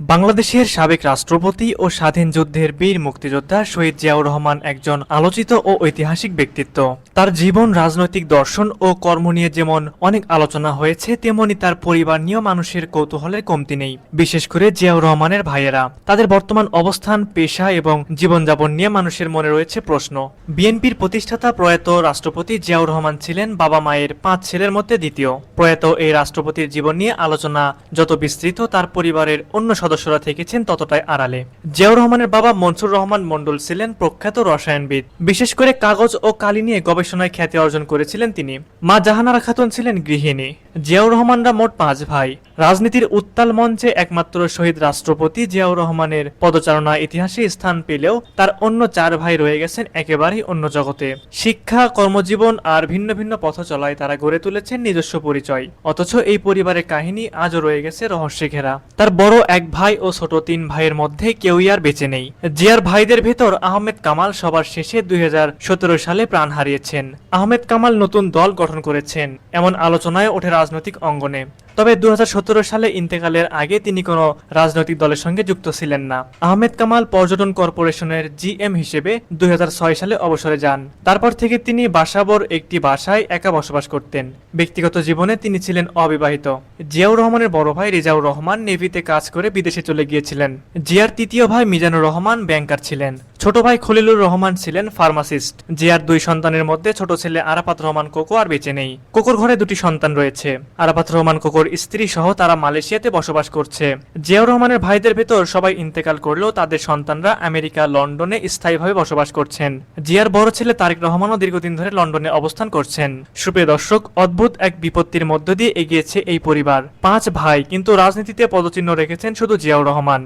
বাংলাদেশের সাবেক রাষ্ট্রপতি ও স্বাধীন যুদ্ধের বীর মুক্তিযোদ্ধা শহীদ জিয়াউর রহমান একজন আলোচিত ও ঐতিহাসিক ব্যক্তিত্ব। তার জীবন, রাজনৈতিক দর্শন ও কর্ম নিয়ে যেমন অনেক আলোচনা হয়েছে, তেমনি তার পরিবার নিয়েও মানুষের কৌতূহলের কমতি নেই। বিশেষ করে জিয়াউর রহমানের ভাইয়েরা। তাদের বর্তমান অবস্থান, পেশা এবং জীবনযাপন নিয়ে মানুষের মনে রয়েছে প্রশ্ন। বিএনপির প্রতিষ্ঠাতা প্রয়াত রাষ্ট্রপতি জিয়াউর রহমান ছিলেন বাবা মায়ের পাঁচ ছেলের মধ্যে দ্বিতীয়। প্রয়াত এই রাষ্ট্রপতির জীবন নিয়ে আলোচনা যত বিস্তৃত, তার পরিবারের অন্য সদস্যরা থেকেছেন ততটাই আড়ালে। জিয়াউর রহমানের বাবা মনসুর রহমান মন্ডল ছিলেন প্রখ্যাত রসায়নবিদ। বিশেষ করে কাগজ ও কালি নিয়ে গবেষণায় খ্যাতি অর্জন করেছিলেন তিনি। মা জাহানারা খাতুন ছিলেন গৃহিণী। জিয়াউর রহমানরা মোট পাঁচ ভাই। রাজনীতির উত্তাল মঞ্চে একমাত্র শহীদ রাষ্ট্রপতি জিয়াউর রহমানের পদচারণা ইতিহাসে স্থান পেলেও তার অন্য চার ভাই রয়ে গেছেন একেবারেই অন্য জগতে। শিক্ষা, কর্মজীবন আর ভিন্ন ভিন্ন পথ চলায় তারা গড়ে তুলেছেন নিজস্ব পরিচয়। অথচ এই পরিবারের কাহিনী আজও রয়ে গেছে রহস্যে ঘেরা। তার বড় এক ভাই ও ছোট তিন ভাইয়ের মধ্যে কেউই আর বেঁচে নেই। জিয়ার ভাইদের ভেতর আহমেদ কামাল সবার শেষে দুই হাজার সতেরো সালে প্রাণ হারিয়েছেন। আহমেদ কামাল নতুন দল গঠন করেছেন। এমন আলোচনায় ওঠে রাজনৈতিক অঙ্গনে। তবে দুই হাজার সতেরো সালে ইন্তেকালের আগে তিনি কোনো রাজনৈতিক দলের সঙ্গে যুক্ত ছিলেন না। আহমেদ কামাল পর্যটন কর্পোরেশনের জিএম হিসেবে দুই হাজার ছয় সালে অবসরে যান। তারপর থেকে তিনি বাসাবর একটি বাসায় একা বসবাস করতেন। ব্যক্তিগত জীবনে তিনি ছিলেন অবিবাহিত। জিয়াউর রহমানের বড় ভাই রেজাউর রহমান নেভিতে কাজ করে বিদেশে চলে গিয়েছিলেন। জিয়ার তৃতীয় ভাই মিজানুর রহমান ব্যাংকার ছিলেন। ছোট ভাই খলিলুর রহমান ছিলেন ফার্মাসিস্ট। জিয়ার দুই সন্তানের মধ্যে ছোট ছেলে আরাফাত রহমান কোকো আর বেঁচে নেই। কোকোর ঘরে দুটি সন্তান রয়েছে। আরাফাত রহমান কোকোর স্ত্রী সহ তারা মালয়েশিয়াতে বসবাস করছে। জিয়াউর রহমানের ভাইদের ভেতর সবাই ইন্তেকাল করলেও তাদের সন্তানরা আমেরিকা, লন্ডনে স্থায়ীভাবে বসবাস করছেন। জিয়ার বড় ছেলে তারেক রহমানও দীর্ঘদিন ধরে লন্ডনে অবস্থান করছেন। সুপ্রিয় দর্শক, অদ্ভুত এক বিপত্তির মধ্য দিয়ে এগিয়েছে এই পরিবার। পাঁচ ভাই, কিন্তু রাজনীতিতে পদচিহ্ন রেখেছেন শুধু জিয়াউর রহমান।